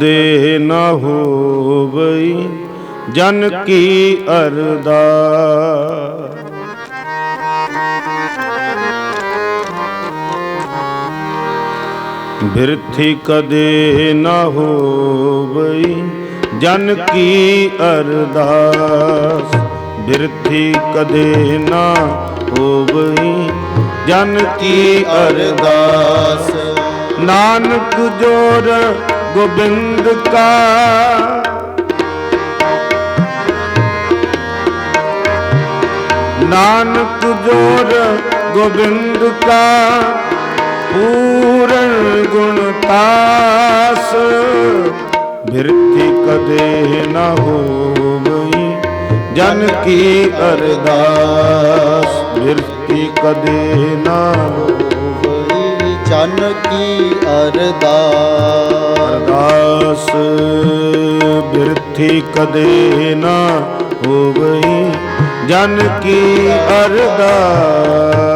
ਦੇ ਨਾ ਹੋਵਈ ਜਨ ਕੀ ਅਰਦਾਸ। ਬਿਰਥੀ ਕਦੇ ਨਾ ਹੋਵਈ ਜਨ ਕੀ ਅਰਦਾਸ। ਬਿਰਥੀ ਕਦੇ ਨਾ ਹੋਵਈ ਜਨ ਕੀ ਅਰਦਾਸ। ਨਾਨਕ ਜੋਰ ਗੋਬਿੰਦ ਕਾ। ਨਾਨਕ ਜੋਰ ਗੋਬਿੰਦ ਕਾ। ਪੂਰਨ ਗੁਣ ਤਾਸ। ਬਿਰਤੀ ਕਦੇ ਨਾ ਹੋਵਈ, ਜਨ ਕੀ ਅਰਦਾਸ। ਬਿਰਤੀ ਕਦੇ ਨਾ ਹੋਵਈ ਚੰਨ ਕੀ ਅਰਦਾਸ। ਬਿਰਥੀ ਕਦੇ ਨਾ ਹੋਵਈ। ਜਨ ਕੀ ਅਰਦਾਸ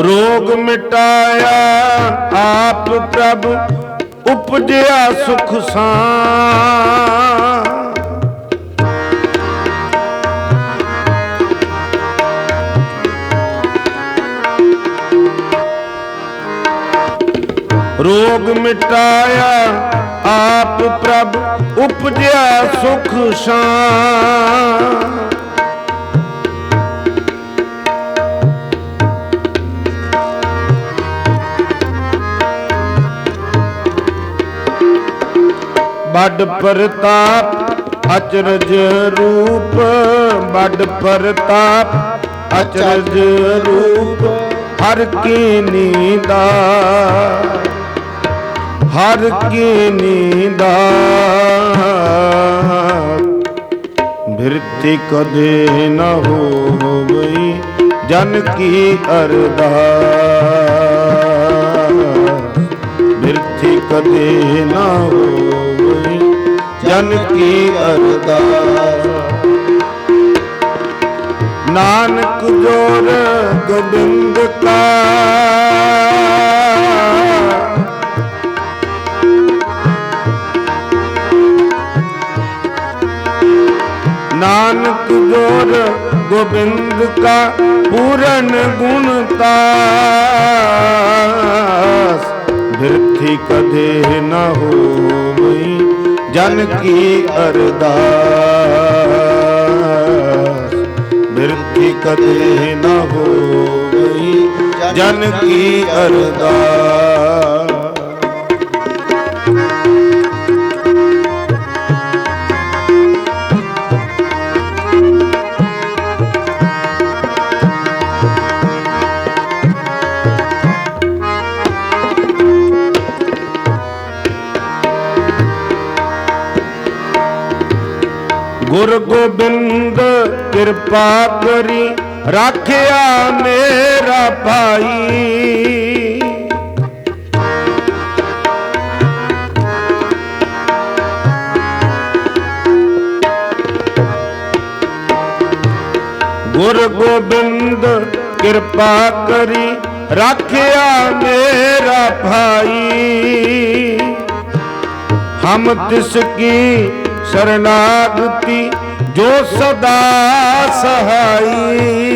ਰੋਗ ਮਿਟਾਇਆ ਆਪ ਪ੍ਰਭ ਉਪਜਿਆ ਸੁਖ ਸਾਂ ਰੋਗ ਮਿਟਾਇਆ ਆਪ ਪ੍ਰਭ ਉਪਜਿਆ ਸੁਖ ਸਾਂ ਵੱਡ ਪ੍ਰਤਾਪ ਅਚਰਜ ਰੂਪ। ਵੱਡ ਪ੍ਰਤਾਪ ਅਚਰਜ ਰੂਪ। ਹਰ ਕੀ ਨੀਂਦਾ ਹਰ ਕੀ ਨੀਂਦਾ ਬਿਰਤੀ ਕਦੇ ਨ ਹੋਵਈ ਜਨ ਕੀ ਅਰਦਾਸ। ਬਿਰਥੀ ਕਦੇ ਨਾ ਅਰਦਾਸ। ਨਾਨਕ ਜੋਰ ਗੋਬਿੰਦ ਕਾ। ਨਾਨਕ ਜੋਰ ਗੋਬਿੰਦ ਕਾ ਪੂਰਨ ਗੁਣ ਤਾਸ। ਬਿਰਥੀ ਕਦੇ ਨਾ ਹੋ ਜਨ ਕੀ ਅਰਦਾਸ? ਬਿਰਥੀ ਕਦੇ ਨਾ ਹੋਈ ਜਨ ਕੀ ਅਰਦਾਸ? ਗੁਰ ਗੋਬਿੰਦ ਕਿਰਪਾ ਕਰੀ ਰਾਖਿਆ ਮੇਰਾ ਭਾਈ। ਗੁਰ ਗੋਬਿੰਦ ਕਿਰਪਾ ਕਰੀ ਰਾਖਿਆ ਮੇਰਾ ਭਾਈ। ਹਮ ਤਿਸ ਕੀ ਸ਼ਰਨਾਗਤੀ ਜੋ ਸਦਾ ਸਹਾਈ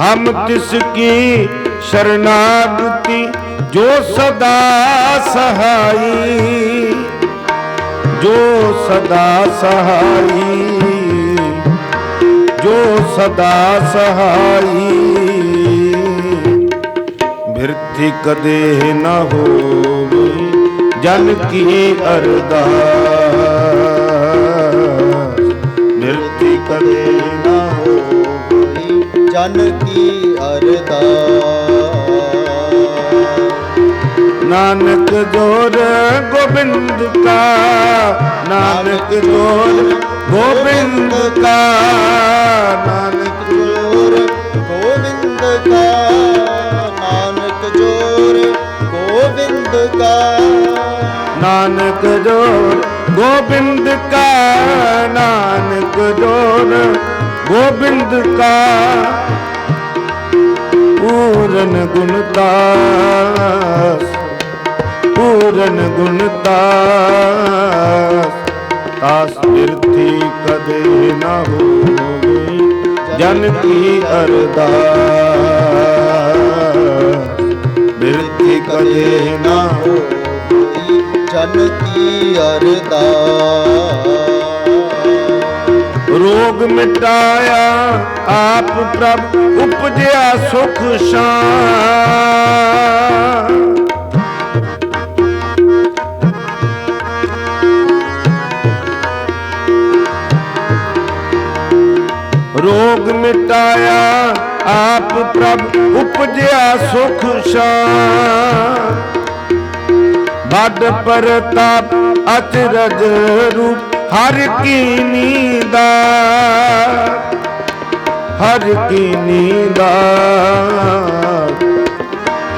ਹਮ ਤਿਸ ਕੀ ਸ਼ਰਨਾਗਤੀ ਜੋ ਸਦਾ ਸਹਾਈ ਜੋ ਸਦਾ ਸਹਾਈ ਜੋ ਸਦਾ ਸਹਾਈ ਬਿਰਥੀ ਕਦੇ ਨਾ ਹੋਵੇ, ਜਨ ਕੀ ਅਰਦਾਸ। ਬਿਰਥੀ ਕਦੇ ਨਾ ਹੋਵੇ, ਜਨ ਕੀ ਅਰਦਾਸ। ਨਾਨਕ ਜੋਰ ਗੋਬਿੰਦ ਕਾ, ਨਾਨਕ ਜੋਰ ਗੋਬਿੰਦ ਕਾ, ਨਾਨਕ ਕਾ ਨਾਨਕ ਜੋਰ ਗੋਬਿੰਦ ਕਾ ਨਾਨਕ ਜੋਰ ਗੋਬਿੰਦ ਕਾ ਪੂਰਨ ਗੁਣਤਾਸ ਪੂਰਨ ਗੁਣਤਾਸ ਤਾਸ ਬਿਰਥੀ ਕਦੇ ਨਾ ਹੋਵੇ, ਜਨ ਕੀ ਅਰਦਾਸ। ਬਿਰਥੀ ਕਦੇ ਨਾ ਹੋਈ ਜਨ ਕੀ ਅਰਦਾਸ। ਰੋਗ ਮਿਟਾਇਆ ਆਪ ਪ੍ਰਭ, ਉਪਜਿਆ ਸੁਖ ਸ਼ਾਨ ਰੋਗ ਮਿਟਾਇਆ ਆਪ ਪ੍ਰਭ ਉਪਜਿਆ ਸੁਖ ਸ਼ਾਨ ਵੱਡ ਪ੍ਰਤਾਪ ਅਚਰਜ ਰੂਪ, ਹਰ ਕੀ ਨੀਂਦਾ। ਹਰ ਕੀ ਨੀਂਦਾ।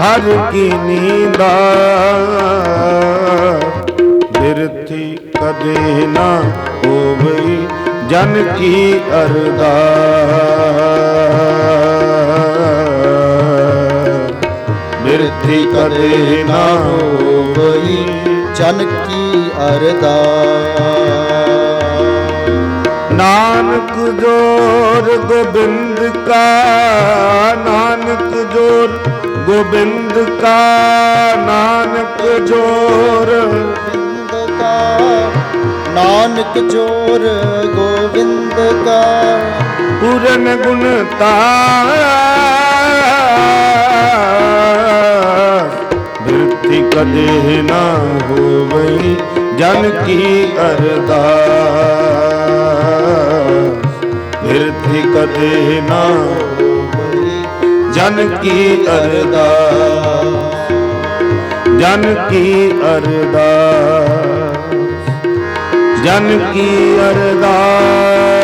ਹਰ ਕੀ ਨੀਂਦਾ। ਬਿਰਥੀ ਕਦੇ ਨਾ ਹੋਵੇ ਜਨ ਕੀ ਅਰਦਾਸ। ਬਿਰਥੀ ਕਦੇ ਨਾ ਹੋਵੇ ਜਨ ਕੀ ਅਰਦਾਸ। ਨਾਨਕ ਜੋਰ ਗੋਬਿੰਦ ਕਾ ਨਾਨਕ ਜੋਰ ਗੋਬਿੰਦ ਕਾ ਨਾਨਕ ਜੋਰ। ਗੋਬਿੰਦ ਕਾ ਨਾਨਕ ਜੋਰ ਗੋਬਿੰਦ ਕਾ। ਪੂਰਨ ਗੁਣਤਾ ਬਿਰਥੀ ਕਦੇ ਨਾ ਹੋਵਈ, ਜਨ ਕੀ ਅਰਦਾਸ। ਬਿਰਥੀ ਕਦੇ ਨਾ ਹੋਈ ਜਨ ਕੀ ਅਰਦਾਸ। ਜਨ ਕੀ ਅਰਦਾਸ। ਜਨ ਕੀ ਅਰਦਾਸ।